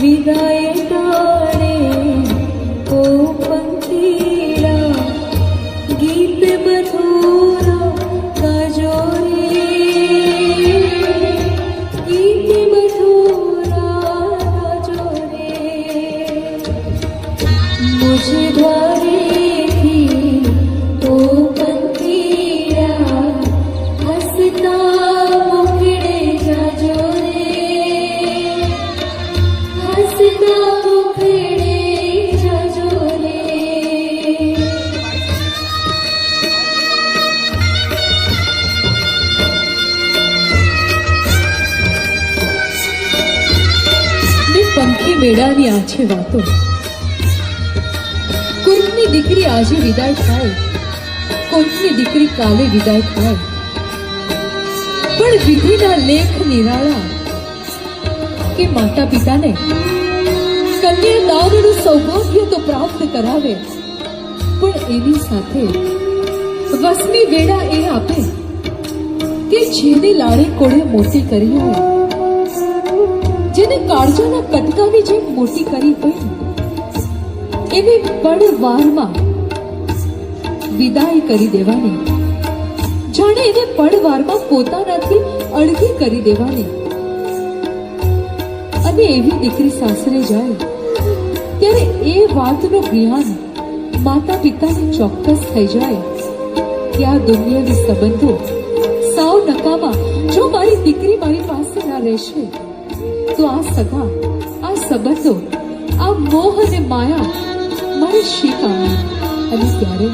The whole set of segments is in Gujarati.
વિદાય પંખી દીકરી આજે વિદાય થાય. કોઈકની દીકરી કાલે વિદાય થાય. પણ વિધિના લેખ નિરાળા કે માતા પિતાને કન્યાદાનનું સૌભાગ્ય તો પ્રાપ્ત કરાવે. પણ એની સાથે વસમી વેળા એ આપે કે જેને લાડે કોળે મોટી કરી હોય. જેને કાળજાના કટકાની જેમ મોટી કરી હોય, એને પડવારમાં વિદાય કરી દેવાની. જાણે એને પડવારમાં પોતાનાથી અળગી કરી દેવાની. અને એવી દીકરી સાસરે જાય ત્યારે એ વાતનું જ્ઞાન માતા પિતાને ચોક્કસ થઈ જાય કે આ દુનિયાની સંબંધો સાવ નકામા, જો મારી દીકરી મારી પાસે ના રહેશે, તો આ સગા, આ સંબંધો, આ મોહ અને માયા મારે શી કામ અને ત્યારે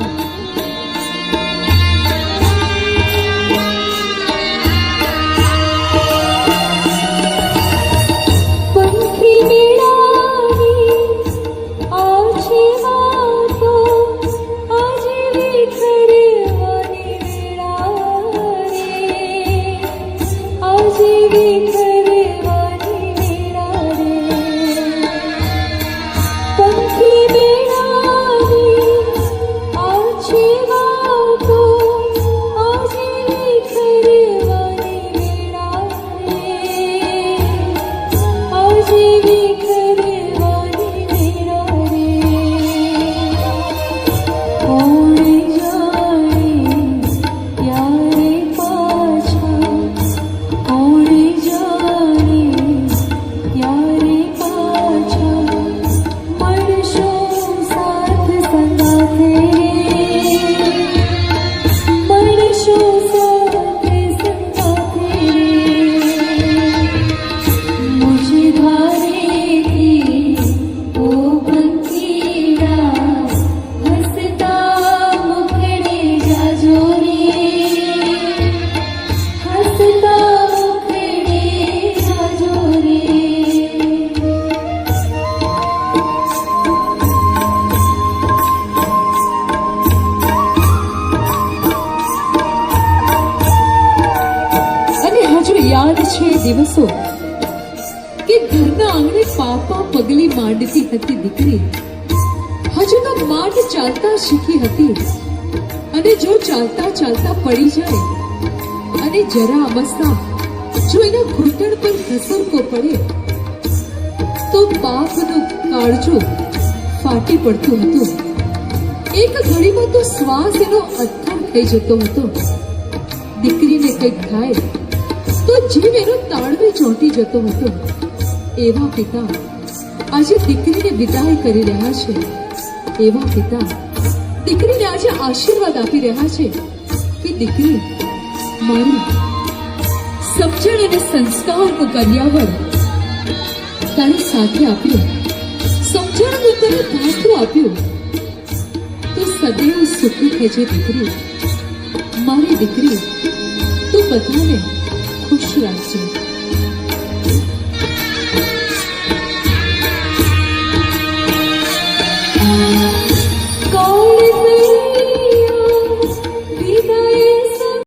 છે દિવસો કે ઘરના આંગણે પાપા પગલી માંડતી હતી દીકરી. હજુ તો માંડ ચાલતા શીખી હતી. અને જો ચાલતા ચાલતા પડી જાય અને જરા અમસ્તા જો એના ઘૂંટણ પર ઘસરકો પડે, તો બાપનું કાળજો ફાટી પડતું હતું. એક ઘડીમાં તો શ્વાસ એનો અથાર થઈ જતો હતો. દીકરીને કંઈક થાય તો જે એનો તાળવે ચોંટી જતો હતો, એવા પિતા આજે દીકરીને વિદાય કરી રહ્યા છે. એવા પિતા દીકરીને આજે આશીર્વાદ આપી રહ્યા છે કે દીકરી, મારી સમજણ અને સંસ્કારનું કર્યાવર તારી સાથે આપ્યું. સમજણનું તને ભાથું આપ્યું. તો સદૈવ સુખી થજે દીકરી. મારી દીકરી, તું બધાને 不需要记得